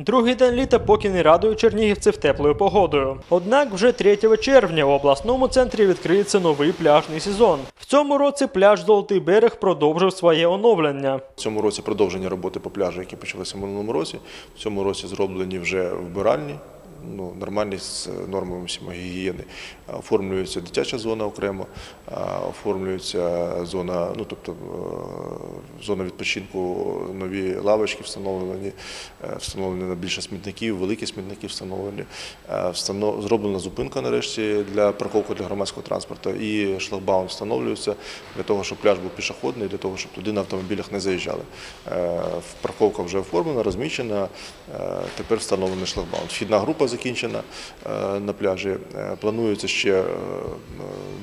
Другий день літа поки не радує чернігівців теплою погодою. Однак вже 3 червня у обласному центрі відкриється новий пляжний сезон. В цьому році пляж Золотий берег продовжив своє оновлення. В цьому році продовження роботи по пляжу, які почалися в минулому році. В цьому році зроблені вже вбиральні, ну, нормальні з нормами всіма гігієни. Оформлюється дитяча зона окремо, оформлюється зона, ну тобто е, зона відпочинку, нові лавочки встановлені, е, встановлені більше смітників, великі смітники встановлені. Е, Зроблена зупинка нарешті для парковки для громадського транспорту і шлагбаум встановлюється для того, щоб пляж був пішохідний, для того, щоб туди на автомобілях не заїжджали. Е, Парковка вже оформлена, розмічена, е, тепер встановлений шлагбаум. Вхідна група закінчена е, на пляжі. Е, Планується ще е,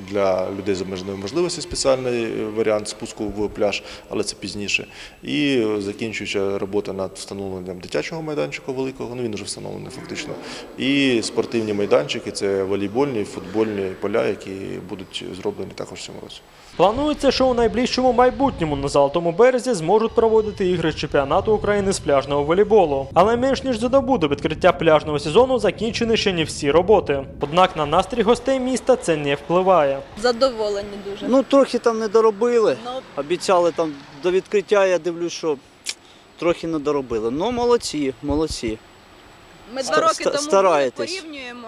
для людей з обмеженою можливості спеціальний варіант спуску в пляж, але це пізніше. І закінчуюча робота над встановленням дитячого майданчика великого, ну він вже встановлений фактично. І спортивні майданчики це волейбольні, футбольні поля, які будуть зроблені також в цьому році. Планується, що у найближчому майбутньому на Золотому березі зможуть проводити ігри чемпіонату України з пляжного волейболу. Але менш ніж за добу до відкриття пляжного сезону закінчені ще не всі роботи. Однак на настрій гостей міста це не впливає. Задоволені дуже. Ну, трохи там не доробили. Ну, Обіцяли там до відкриття, я дивлюсь, що трохи не доробили. Ну, молодці, молодці. ми два роки тому стараєтесь. порівнюємо.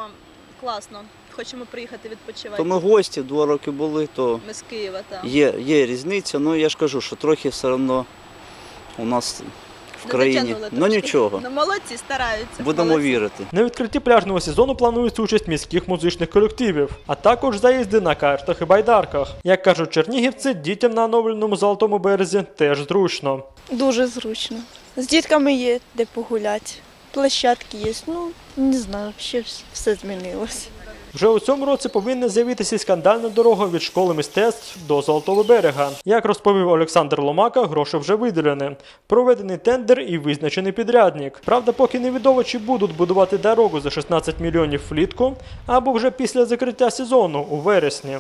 Класно. Хочемо приїхати відпочивати. То ми гості два роки були, то Ми з Києва там. є, є різниця. Ну я ж кажу, що трохи все одно у нас в країні. Ну нічого, Ну молодці, стараються. будемо молодці. вірити. На відкритті пляжного сезону планується участь міських музичних колективів, а також заїзди на картах і байдарках. Як кажуть чернігівці, дітям на оновленому золотому березі теж зручно. Дуже зручно. З дітками є де погуляти. Площадки є. Ну, не знаю, ще все змінилось. Вже у цьому році повинна з'явитися скандальна дорога від школи мистецтв до Золотого берега. Як розповів Олександр Ломака, гроші вже виділені. Проведений тендер і визначений підрядник. Правда, поки невідомо, чи будуть будувати дорогу за 16 мільйонів влітку, або вже після закриття сезону у вересні.